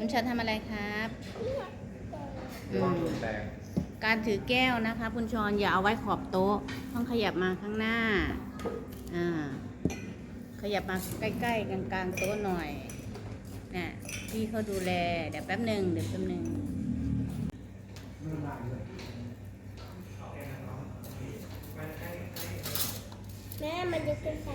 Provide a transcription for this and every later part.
คุณชอนทำอะไรครับอืวางมลงแตงการถือแก้วนะคะ คุณชอนอย่าเอาไว้ขอบโต๊ะ ต้องขยับมาข้างหน้า อ่า ขยับมาใกล้ๆกลางๆโต๊ะหน่อยน่ะพี่เขาดูแล เดี๋ยวแป๊บหนึ่งเดี๋ยวแป๊บหนึ่งแม่มันจะขึ้นไป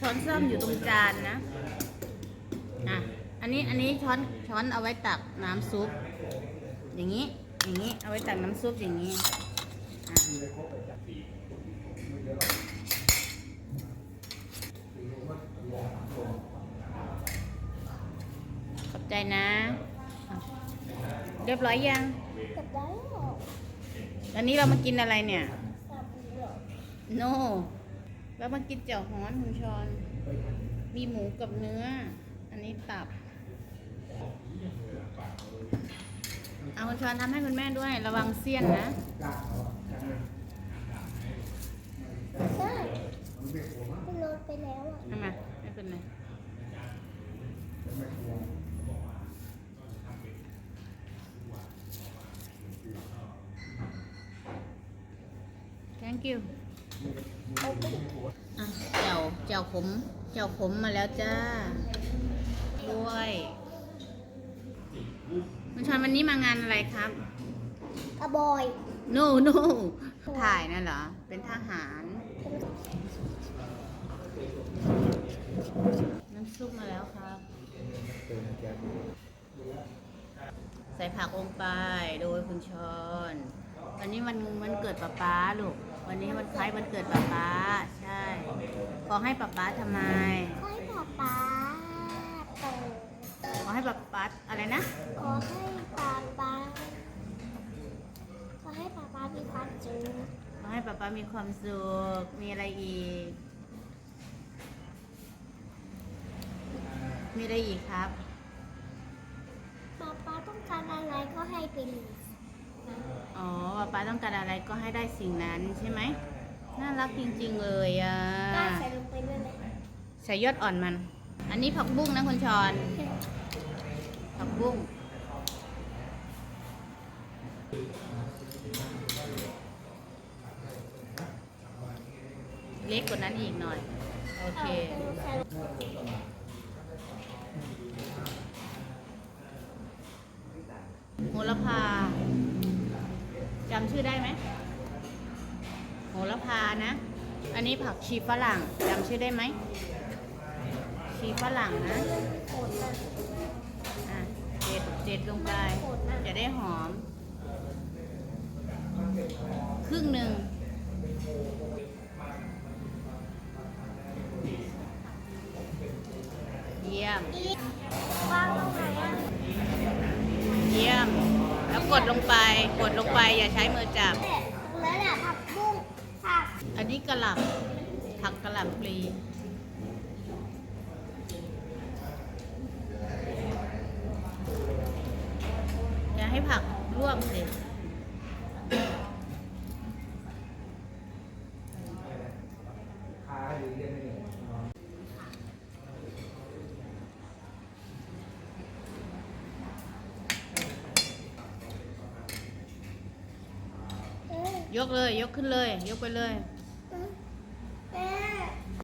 ช้อนส้อมอยู่ตรงจานนะ อะ อันนี้อันนี้ช้อนช้อนเอาไว้ตักน้ำซุป อย่างนี้ อย่างนี้ เอาไว้ตักน้ำซุปอย่างนี้อะขอบใจนะอะเรียบร้อยยังจับได้หรอวันนี้เรามากินอะไรเนี่ยจับเหรอโน แล้วมากินเจียวฮ้อนคุณชอน มีหมูกับเนื้อ อันนี้ตับ เอาคุณชอนทำให้คุณแม่ด้วย ระวังเสี้ยนนะใช่ขึ้นรถไปแล้วอะทำไมไม่เป็นไร thank you เอาไปดิอะเจียวเจียวขมเจียวขมมาแล้วจ้าด้วยคุณชอนวันนี้มางานอะไรครับ กระบอย no no ถ่ายนั่นเหรอ เป็นทหาร น้ำซุปมาแล้วครับ ใส่ผักลงไปโดยคุณชอนวันนี้มันมันเกิดป๊าป๊าลูก วันนี้วันคล้ายวันเกิดป๊าป๊าใช่ ขอให้ป๊าป๊าทำไม ขอให้ป๊าป๊าโตขอให้ป๊าป๊าอะไรนะ ขอให้ป๊าป๊าขอให้ป๊าป๊ามีความสุขขอให้ป๊าป๊ามีความสุข มีอะไรอีก มีอะไรอีกครับป๊าป๊าต้องการอะไรก็ให้เป็น อ๋อป๊าป๊าต้องการอะไรก็ให้ได้สิ่งนั้นใช่ไหมน่ารักจริงๆเลยอะกล้าใส่ลงไปด้วยไหมใส่ยอดอ่อนมัน อันนี้ผักบุ้งนะคุณชอนผักบุ้งเล็กกว่านั้นอีกหน่อย โอเคเอาใส่ลงโหระพา จำชื่อได้ไหมโหระพานะ อันนี้ผักชีฝรั่งจำชื่อได้ไหมชีฝรั่งนะอะเด็ดเด็ดลงไปจะได้หอม ครึ่งหนึ่งเยี่ยมเยี่ยม แล้วกดลงไปกดลงไปอย่าใช้มือจับเนี่ยตรงนั้นอะผักบุ้งผักอันนี้กระหล่ำผักกระหล่ำปลีอย่าให้ผักลวกสิ ยกเลย ยกขึ้นเลย ยกไปเลย